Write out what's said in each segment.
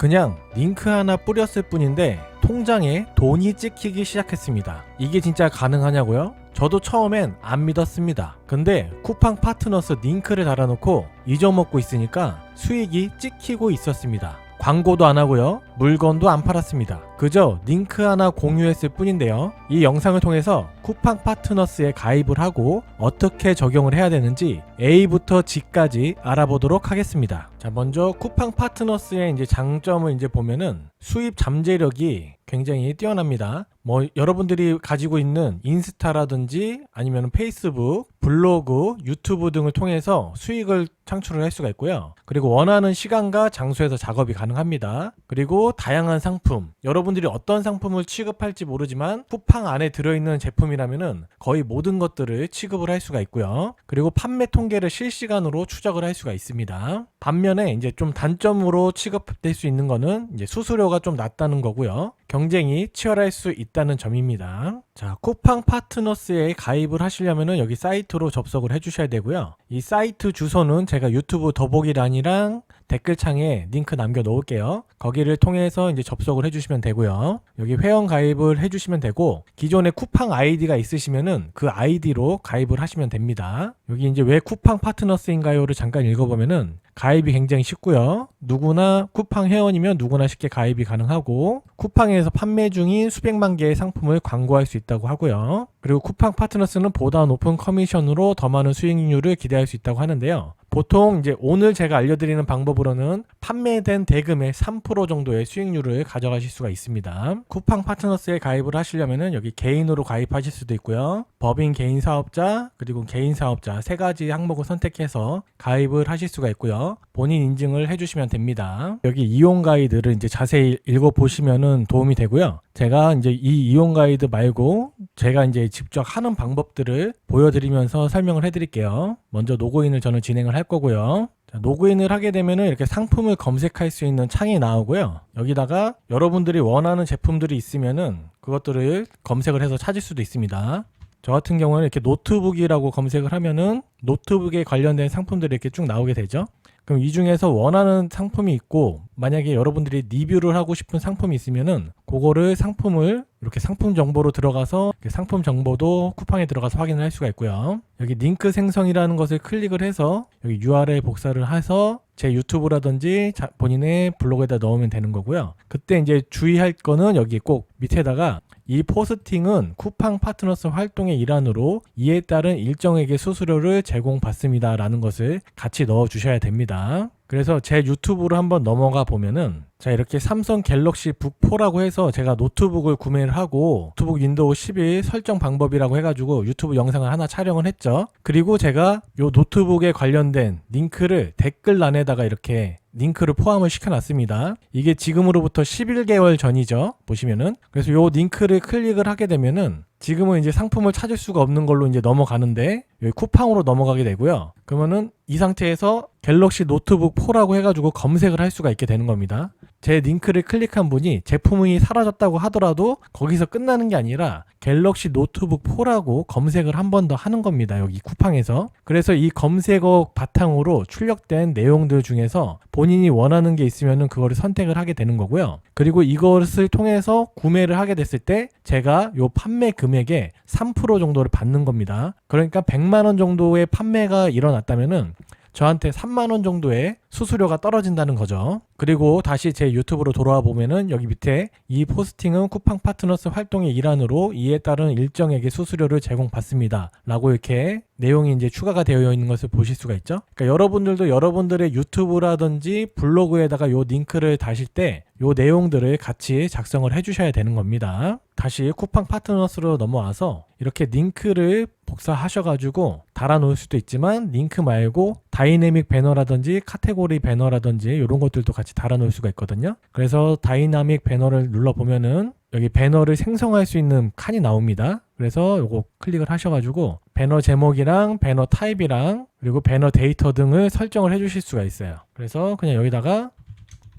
그냥 링크 하나 뿌렸을 뿐인데 통장에 돈이 찍히기 시작했습니다. 이게 진짜 가능하냐고요? 저도 처음엔 안 믿었습니다. 근데 쿠팡 파트너스 링크를 달아놓고 잊어먹고 있으니까 수익이 찍히고 있었습니다. 광고도 안 하고요. 물건도 안 팔았습니다. 그저 링크 하나 공유했을 뿐인데요. 이 영상을 통해서 쿠팡 파트너스에 가입을 하고 어떻게 적용을 해야 되는지 A부터 G까지 알아보도록 하겠습니다. 자, 먼저 쿠팡 파트너스의 이제 장점을 이제 보면은 수입 잠재력이 굉장히 뛰어납니다. 뭐 여러분들이 가지고 있는 인스타라든지 아니면 페이스북, 블로그, 유튜브 등을 통해서 수익을 창출을 할 수가 있고요. 그리고 원하는 시간과 장소에서 작업이 가능합니다. 그리고 다양한 상품, 여러분들이 어떤 상품을 취급할지 모르지만 쿠팡 안에 들어있는 제품이라면은 거의 모든 것들을 취급을 할 수가 있고요. 그리고 판매 통계를 실시간으로 추적을 할 수가 있습니다. 반면에 이제 좀 단점으로 취급될 수 있는 거는 이제 수수료가 좀 낮다는 거고요. 경쟁이 치열할 수 있다는 점입니다. 자, 쿠팡 파트너스에 가입을 하시려면은 여기 사이트로 접속을 해주셔야 되고요. 이 사이트 주소는 제가 유튜브 더보기란이랑 댓글창에 링크 남겨 놓을게요. 거기를 통해서 이제 접속을 해주시면 되고요. 여기 회원 가입을 해주시면 되고 기존에 쿠팡 아이디가 있으시면은 그 아이디로 가입을 하시면 됩니다. 여기 이제 왜 쿠팡 파트너스인가요를 잠깐 읽어보면은 가입이 굉장히 쉽고요. 누구나 쿠팡 회원이면 누구나 쉽게 가입이 가능하고 쿠팡에서 판매 중인 수백만 개의 상품을 광고할 수 있다고 하고요. 그리고 쿠팡 파트너스는 보다 높은 커미션으로 더 많은 수익률을 기대할 수 있다고 하는데요. 보통 이제 오늘 제가 알려드리는 방법으로는 판매된 대금의 3% 정도의 수익률을 가져가실 수가 있습니다. 쿠팡 파트너스에 가입을 하시려면은 여기 개인으로 가입하실 수도 있고요. 법인 개인 사업자 그리고 개인 사업자 세 가지 항목을 선택해서 가입을 하실 수가 있고요. 본인 인증을 해주시면 됩니다. 여기 이용 가이드를 이제 자세히 읽어 보시면은 도움이 되고요. 제가 이제 이 이용 가이드 말고 제가 이제 직접 하는 방법들을 보여드리면서 설명을 해드릴게요. 먼저 로그인을 저는 진행을 할 거고요. 자, 로그인을 하게 되면은 이렇게 상품을 검색할 수 있는 창이 나오고요. 여기다가 여러분들이 원하는 제품들이 있으면은 그것들을 검색을 해서 찾을 수도 있습니다. 저 같은 경우는 이렇게 노트북이라고 검색을 하면은 노트북에 관련된 상품들이 이렇게 쭉 나오게 되죠. 그럼 이 중에서 원하는 상품이 있고 만약에 여러분들이 리뷰를 하고 싶은 상품이 있으면은 그거를 상품을 이렇게 상품 정보로 들어가서 상품 정보도 쿠팡에 들어가서 확인을 할 수가 있고요. 여기 링크 생성이라는 것을 클릭을 해서 여기 URL 복사를 해서 제 유튜브라든지 자- 본인의 블로그에다 넣으면 되는 거고요. 그때 이제 주의할 거는 여기 꼭 밑에다가 이 포스팅은 쿠팡 파트너스 활동의 일환으로 이에 따른 일정액의 수수료를 제공받습니다 라는 것을 같이 넣어 주셔야 됩니다. 그래서 제 유튜브로 한번 넘어가 보면은 자 이렇게 삼성 갤럭시 북4라고 해서 제가 노트북을 구매를 하고 노트북 윈도우 11 설정 방법이라고 해가지고 유튜브 영상을 하나 촬영을 했죠. 그리고 제가 요 노트북에 관련된 링크를 댓글란에다가 이렇게 링크를 포함을 시켜놨습니다. 이게 지금으로부터 11개월 전이죠. 보시면은 그래서 요 링크를 클릭을 하게 되면은 지금은 이제 상품을 찾을 수가 없는 걸로 이제 넘어가는데 여기 쿠팡으로 넘어가게 되고요. 그러면은 이 상태에서 갤럭시 노트북 4라고 해가지고 검색을 할 수가 있게 되는 겁니다. 제 링크를 클릭한 분이 제품이 사라졌다고 하더라도 거기서 끝나는 게 아니라 갤럭시 노트북 4라고 검색을 한 번 더 하는 겁니다. 여기 쿠팡에서. 그래서 이 검색어 바탕으로 출력된 내용들 중에서 본인이 원하는 게 있으면은 그거를 선택을 하게 되는 거고요. 그리고 이것을 통해서 구매를 하게 됐을 때 제가 요 판매 금액의 3% 정도를 받는 겁니다. 그러니까 100만 원 정도의 판매가 일어났다면은 저한테 3만 원 정도의 수수료가 떨어진다는 거죠. 그리고 다시 제 유튜브로 돌아와 보면은 여기 밑에 이 포스팅은 쿠팡 파트너스 활동의 일환으로 이에 따른 일정액의 수수료를 제공받습니다. 라고 이렇게 내용이 이제 추가가 되어 있는 것을 보실 수가 있죠. 그러니까 여러분들도 여러분들의 유튜브라든지 블로그에다가 요 링크를 다실 때 요 내용들을 같이 작성을 해 주셔야 되는 겁니다. 다시 쿠팡 파트너스로 넘어와서 이렇게 링크를 복사하셔가지고 달아 놓을 수도 있지만 링크 말고 다이내믹 배너라든지 카테고리 배너라든지 이런 것들도 같이 달아 놓을 수가 있거든요. 그래서 다이나믹 배너를 눌러 보면은 여기 배너를 생성할 수 있는 칸이 나옵니다. 그래서 요거 클릭을 하셔가지고 배너 제목이랑 배너 타입이랑 그리고 배너 데이터 등을 설정을 해주실 수가 있어요. 그래서 그냥 여기다가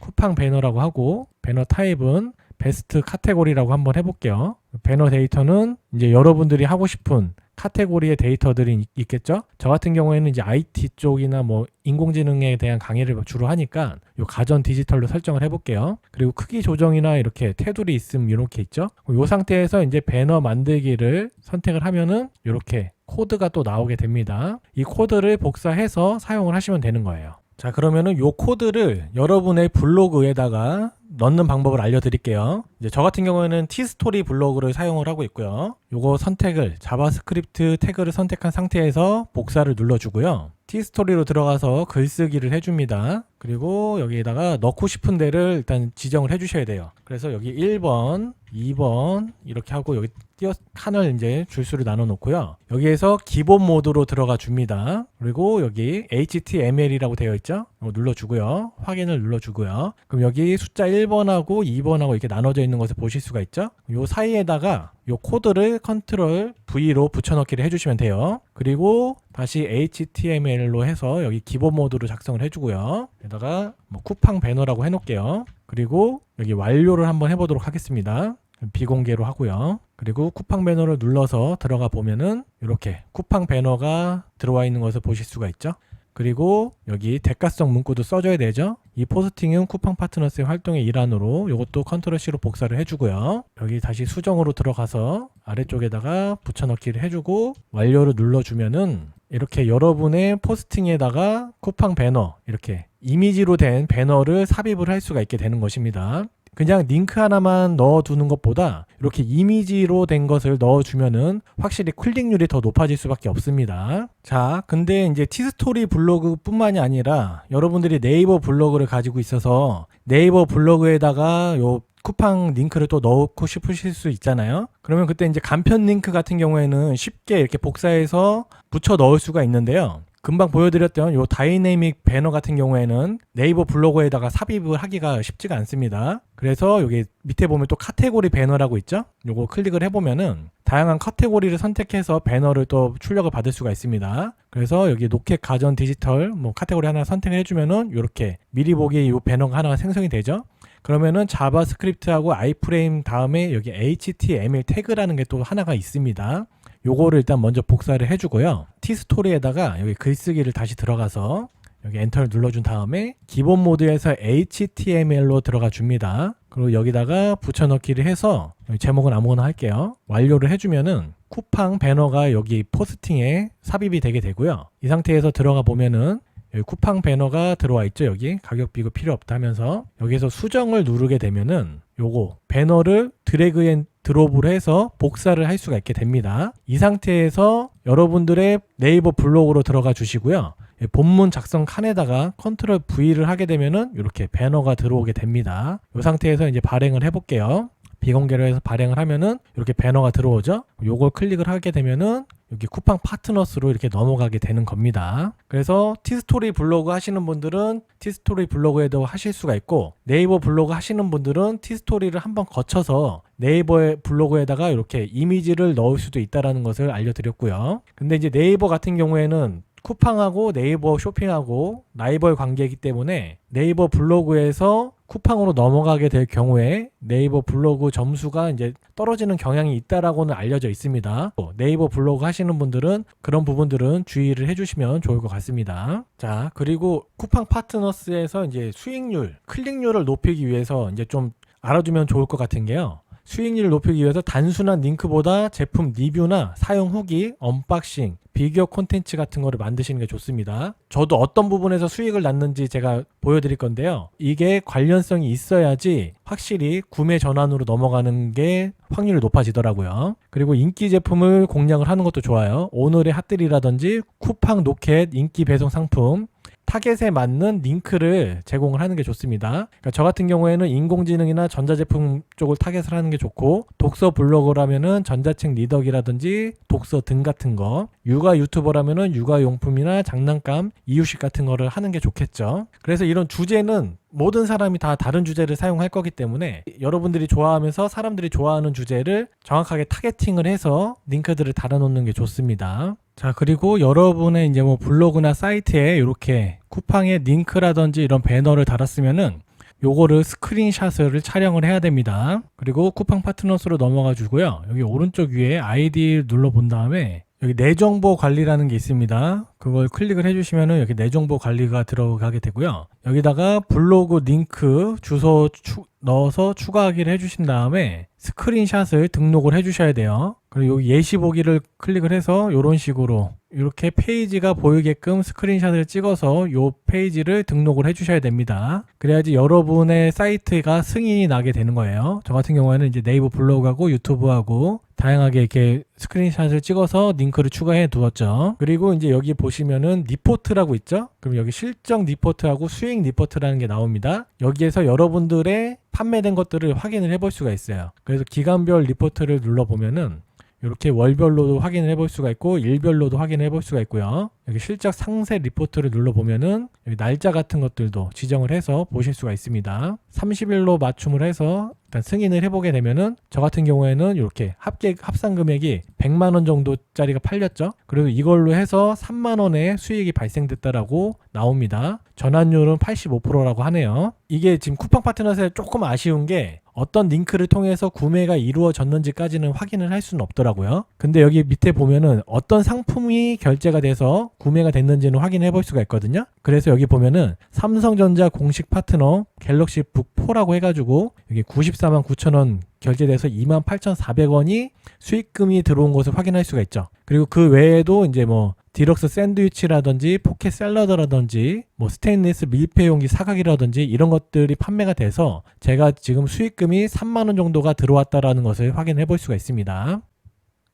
쿠팡 배너라고 하고 배너 타입은 베스트 카테고리라고 한번 해볼게요. 배너 데이터는 이제 여러분들이 하고 싶은 카테고리의 데이터들이 있- 있겠죠. 저 같은 경우에는 이제 IT 쪽이나 뭐 인공지능에 대한 강의를 주로 하니까 요 가전 디지털로 설정을 해볼게요. 그리고 크기 조정이나 이렇게 테두리 있음 이렇게 있죠. 요 상태에서 이제 배너 만들기를 선택을 하면은 이렇게 코드가 또 나오게 됩니다. 이 코드를 복사해서 사용을 하시면 되는 거예요. 자 그러면은 요 코드를 여러분의 블로그에다가 넣는 방법을 알려드릴게요. 이제 저 같은 경우에는 티스토리 블로그를 사용을 하고 있고요. 요거 선택을 자바스크립트 태그를 선택한 상태에서 복사를 눌러주고요. 티스토리로 들어가서 글쓰기를 해줍니다. 그리고 여기에다가 넣고 싶은 데를 일단 지정을 해주셔야 돼요. 그래서 여기 1번, 2번 이렇게 하고 여기 띄어 칸을 이제 줄수를 나눠 놓고요. 여기에서 기본 모드로 들어가 줍니다. 그리고 여기 HTML이라고 되어 있죠? 이거 눌러 주고요. 확인을 눌러 주고요. 그럼 여기 숫자 1번하고 2번하고 이렇게 나눠져 있는 것을 보실 수가 있죠? 요 사이에다가 요 코드를 컨트롤 V로 붙여넣기를 해주시면 돼요. 그리고 다시 HTML로 해서 여기 기본 모드로 작성을 해주고요. 여기다가 뭐 쿠팡 배너라고 해놓을게요. 그리고 여기 완료를 한번 해보도록 하겠습니다. 비공개로 하고요. 그리고 쿠팡 배너를 눌러서 들어가 보면은 이렇게 쿠팡 배너가 들어와 있는 것을 보실 수가 있죠. 그리고 여기 대가성 문구도 써줘야 되죠. 이 포스팅은 쿠팡 파트너스의 활동의 일환으로 이것도 컨트롤 C로 복사를 해주고요. 여기 다시 수정으로 들어가서 아래쪽에다가 붙여넣기를 해주고 완료를 눌러주면은 이렇게 여러분의 포스팅에다가 쿠팡 배너 이렇게 이미지로 된 배너를 삽입을 할 수가 있게 되는 것입니다. 그냥 링크 하나만 넣어두는 것보다 이렇게 이미지로 된 것을 넣어주면은 확실히 클릭률이 더 높아질 수밖에 없습니다. 자, 근데 이제 티스토리 블로그 뿐만이 아니라 여러분들이 네이버 블로그를 가지고 있어서 네이버 블로그에다가 요 쿠팡 링크를 또 넣고 싶으실 수 있잖아요. 그러면 그때 이제 간편 링크 같은 경우에는 쉽게 이렇게 복사해서 붙여 넣을 수가 있는데요. 금방 보여드렸던 요 다이내믹 배너 같은 경우에는 네이버 블로그에다가 삽입을 하기가 쉽지가 않습니다. 그래서 여기 밑에 보면 또 카테고리 배너라고 있죠? 요거 클릭을 해보면은 다양한 카테고리를 선택해서 배너를 또 출력을 받을 수가 있습니다. 그래서 여기 노켓 가전 디지털 뭐 카테고리 하나 선택을 해주면은 이렇게 미리 보기 요 배너가 하나가 생성이 되죠. 그러면은 자바스크립트하고 아이프레임 다음에 여기 HTML 태그라는 게 또 하나가 있습니다. 요거를 일단 먼저 복사를 해주고요. 티스토리에다가 여기 글쓰기를 다시 들어가서 여기 엔터를 눌러준 다음에 기본 모드에서 HTML로 들어가 줍니다. 그리고 여기다가 붙여넣기를 해서 여기 제목은 아무거나 할게요. 완료를 해주면은 쿠팡 배너가 여기 포스팅에 삽입이 되게 되고요. 이 상태에서 들어가 보면은 여기 쿠팡 배너가 들어와 있죠 여기 가격 비교 필요 없다 하면서 여기서 수정을 누르게 되면은 요거 배너를 드래그 앤 드롭을 해서 복사를 할 수가 있게 됩니다 이 상태에서 여러분들의 네이버 블로그로 들어가 주시고요 예, 본문 작성 칸에다가 컨트롤 V를 하게 되면은 이렇게 배너가 들어오게 됩니다 이 상태에서 이제 발행을 해볼게요 비공개로 해서 발행을 하면은 이렇게 배너가 들어오죠. 요걸 클릭을 하게 되면은 여기 쿠팡 파트너스로 이렇게 넘어가게 되는 겁니다. 그래서 티스토리 블로그 하시는 분들은 티스토리 블로그에도 하실 수가 있고 네이버 블로그 하시는 분들은 티스토리를 한번 거쳐서 네이버의 블로그에다가 이렇게 이미지를 넣을 수도 있다라는 것을 알려드렸고요. 근데 이제 네이버 같은 경우에는 쿠팡하고 네이버 쇼핑하고 라이벌 관계이기 때문에 네이버 블로그에서 쿠팡으로 넘어가게 될 경우에 네이버 블로그 점수가 이제 떨어지는 경향이 있다라고는 알려져 있습니다. 네이버 블로그 하시는 분들은 그런 부분들은 주의를 해주시면 좋을 것 같습니다. 자, 그리고 쿠팡 파트너스에서 이제 수익률, 클릭률을 높이기 위해서 이제 좀 알아두면 좋을 것 같은 게요. 수익률을 높이기 위해서 단순한 링크보다 제품 리뷰나 사용 후기, 언박싱, 비교 콘텐츠 같은 거를 만드시는 게 좋습니다. 저도 어떤 부분에서 수익을 났는지 제가 보여드릴 건데요. 이게 관련성이 있어야지 확실히 구매 전환으로 넘어가는 게 확률이 높아지더라고요. 그리고 인기 제품을 공략을 하는 것도 좋아요. 오늘의 핫들이라든지 쿠팡 노켓 인기 배송 상품 타겟에 맞는 링크를 제공을 하는 게 좋습니다. 그러니까 저 같은 경우에는 인공지능이나 전자제품 쪽을 타겟을 하는 게 좋고 독서 블로그라면은 전자책 리더기라든지 독서 등 같은 거, 육아 유튜버라면은 육아 용품이나 장난감, 이유식 같은 거를 하는 게 좋겠죠. 그래서 이런 주제는 모든 사람이 다 다른 주제를 사용할 거기 때문에 여러분들이 좋아하면서 사람들이 좋아하는 주제를 정확하게 타겟팅을 해서 링크들을 달아놓는 게 좋습니다. 자, 그리고 여러분의 이제 뭐 블로그나 사이트에 이렇게 쿠팡의 링크라든지 이런 배너를 달았으면은 요거를 스크린샷을 촬영을 해야 됩니다. 그리고 쿠팡 파트너스로 넘어가 주고요. 여기 오른쪽 위에 아이디 눌러 본 다음에 여기 내 정보 관리라는 게 있습니다. 그걸 클릭을 해주시면은 여기 내 정보 관리가 들어가게 되고요. 여기다가 블로그 링크 주소 추- 넣어서 추가하기를 해주신 다음에 스크린샷을 등록을 해주셔야 돼요. 그리고 여기 예시 보기를 클릭을 해서 이런 식으로 이렇게 페이지가 보이게끔 스크린샷을 찍어서 이 페이지를 등록을 해주셔야 됩니다. 그래야지 여러분의 사이트가 승인이 나게 되는 거예요. 저 같은 경우에는 이제 네이버 블로그하고 유튜브하고 다양하게 이렇게 스크린샷을 찍어서 링크를 추가해 두었죠. 그리고 이제 여기 보시 면은 리포트라고 있죠. 그럼 여기 실적 리포트하고 수익 리포트라는 게 나옵니다. 여기에서 여러분들의 판매된 것들을 확인을 해볼 수가 있어요. 그래서 기간별 리포트를 눌러보면은 이렇게 월별로도 확인을 해볼 수가 있고 일별로도 확인을 해볼 수가 있고요. 여기 실적 상세 리포트를 눌러보면은 여기 날짜 같은 것들도 지정을 해서 보실 수가 있습니다. 30일로 맞춤을 해서 일단 승인을 해보게 되면은 저 같은 경우에는 이렇게 합계 합산 금액이 100만 원 정도짜리가 팔렸죠. 그리고 이걸로 해서 3만 원의 수익이 발생됐다라고 나옵니다. 전환율은 85%라고 하네요. 이게 지금 쿠팡 파트너스에 조금 아쉬운 게 어떤 링크를 통해서 구매가 이루어졌는지까지는 확인을 할 수는 없더라고요. 근데 여기 밑에 보면은 어떤 상품이 결제가 돼서 구매가 됐는지는 확인해 볼 수가 있거든요. 그래서 여기 보면은 삼성전자 공식 파트너 갤럭시 북4라고 해가지고 여기 94만 9천 원 결제돼서 2만 8,400원이 수익금이 들어온 것을 확인할 수가 있죠. 그리고 그 외에도 이제 뭐 디럭스 샌드위치라든지 포켓 샐러드라든지 뭐 스테인리스 밀폐 용기 사각이라든지 이런 것들이 판매가 돼서 제가 지금 수익금이 3만 원 정도가 들어왔다라는 것을 확인해 볼 수가 있습니다.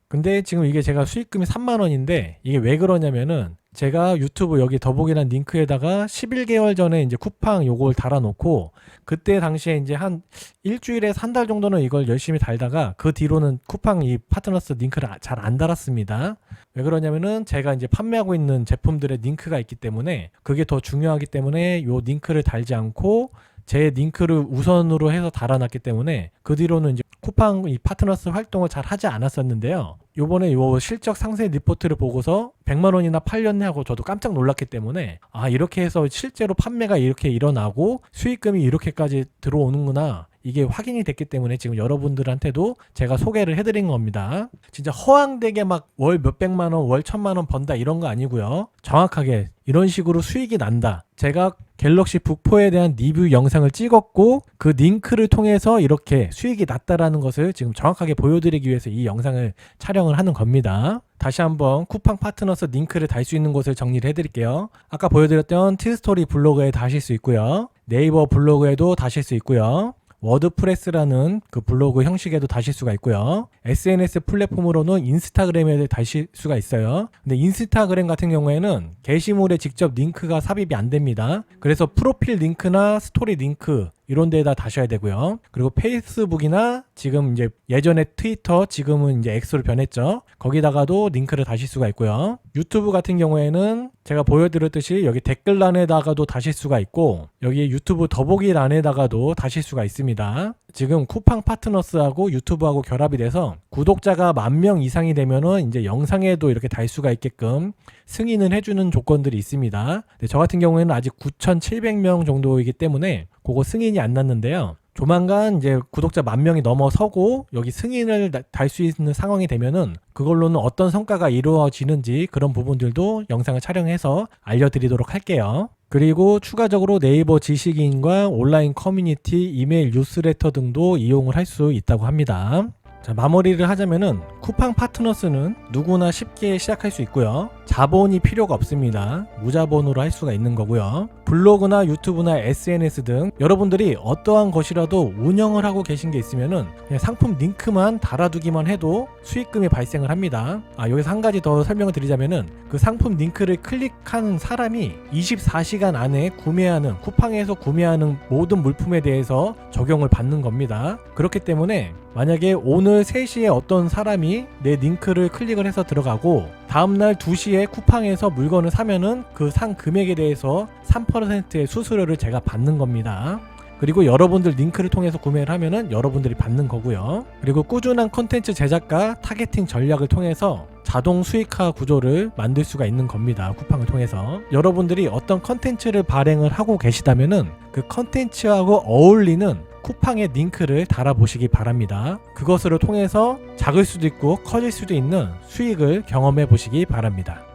근데 지금 이게 제가 수익금이 3만 원인데 이게 왜 그러냐면은 제가 유튜브 여기 더보기란 링크에다가 11개월 전에 이제 쿠팡 요걸 달아놓고 그때 당시에 이제 한 일주일에서 한달 정도는 이걸 열심히 달다가 그 뒤로는 쿠팡 이 파트너스 링크를 잘 안 달았습니다. 왜 그러냐면은 제가 이제 판매하고 있는 제품들의 링크가 있기 때문에 그게 더 중요하기 때문에 요 링크를 달지 않고 제 링크를 우선으로 해서 달아놨기 때문에 그 뒤로는 이제 쿠팡 이 파트너스 활동을 잘 하지 않았었는데요. 요번에 요 실적 상세 리포트를 보고서 100만 원이나 팔렸네 하고 저도 깜짝 놀랐기 때문에 아 이렇게 해서 실제로 판매가 이렇게 일어나고 수익금이 이렇게까지 들어오는구나 이게 확인이 됐기 때문에 지금 여러분들한테도 제가 소개를 해드린 겁니다. 진짜 허황되게 막 월 몇백만 원, 월 천만 원 번다 이런 거 아니고요. 정확하게 이런 식으로 수익이 난다. 제가 갤럭시 북4에 대한 리뷰 영상을 찍었고 그 링크를 통해서 이렇게 수익이 났다라는 것을 지금 정확하게 보여드리기 위해서 이 영상을 촬영을 하는 겁니다. 다시 한번 쿠팡 파트너스 링크를 달 수 있는 곳을 정리를 해드릴게요. 아까 보여드렸던 티스토리 블로그에 다실 수 있고요. 네이버 블로그에도 다실 수 있고요. 워드프레스라는 그 블로그 형식에도 다실 수가 있고요. SNS 플랫폼으로는 인스타그램에 다실 수가 있어요. 근데 인스타그램 같은 경우에는 게시물에 직접 링크가 삽입이 안 됩니다. 그래서 프로필 링크나 스토리 링크 이런 데다 다셔야 되고요. 그리고 페이스북이나 지금 이제 예전에 트위터 지금은 이제 엑스로 변했죠. 거기다가도 링크를 다실 수가 있고요. 유튜브 같은 경우에는 제가 보여드렸듯이 여기 댓글란에다가도 다실 수가 있고 여기 유튜브 더보기란에다가도 다실 수가 있습니다. 지금 쿠팡 파트너스하고 유튜브하고 결합이 돼서 구독자가 만 명 이상이 되면은 이제 영상에도 이렇게 달 수가 있게끔 승인을 해주는 조건들이 있습니다. 근데 저 같은 경우에는 아직 9,700명 정도이기 때문에 그거 승인이 안 났는데요. 조만간 이제 구독자 만 명이 넘어서고 여기 승인을 달 수 있는 상황이 되면은 그걸로는 어떤 성과가 이루어지는지 그런 부분들도 영상을 촬영해서 알려드리도록 할게요. 그리고 추가적으로 네이버 지식인과 온라인 커뮤니티, 이메일 뉴스레터 등도 이용을 할 수 있다고 합니다. 자, 마무리를 하자면은 쿠팡 파트너스는 누구나 쉽게 시작할 수 있고요. 자본이 필요가 없습니다. 무자본으로 할 수가 있는 거고요. 블로그나 유튜브나 SNS 등 여러분들이 어떠한 것이라도 운영을 하고 계신 게 있으면은 상품 링크만 달아두기만 해도 수익금이 발생을 합니다. 아, 여기서 한 가지 더 설명을 드리자면은 그 상품 링크를 클릭한 사람이 24시간 안에 구매하는 쿠팡에서 구매하는 모든 물품에 대해서 적용을 받는 겁니다. 그렇기 때문에 만약에 오늘 3시에 어떤 사람이 내 링크를 클릭을 해서 들어가고 다음날 2시에 쿠팡에서 물건을 사면은 그 산 금액에 대해서 3%의 수수료를 제가 받는 겁니다. 그리고 여러분들 링크를 통해서 구매를 하면은 여러분들이 받는 거고요. 그리고 꾸준한 콘텐츠 제작과 타겟팅 전략을 통해서 자동 수익화 구조를 만들 수가 있는 겁니다. 쿠팡을 통해서. 여러분들이 어떤 컨텐츠를 발행을 하고 계시다면은 그 컨텐츠하고 어울리는 쿠팡에 링크를 달아보시기 바랍니다. 그것으로 통해서 작을 수도 있고 커질 수도 있는 수익을 경험해 보시기 바랍니다.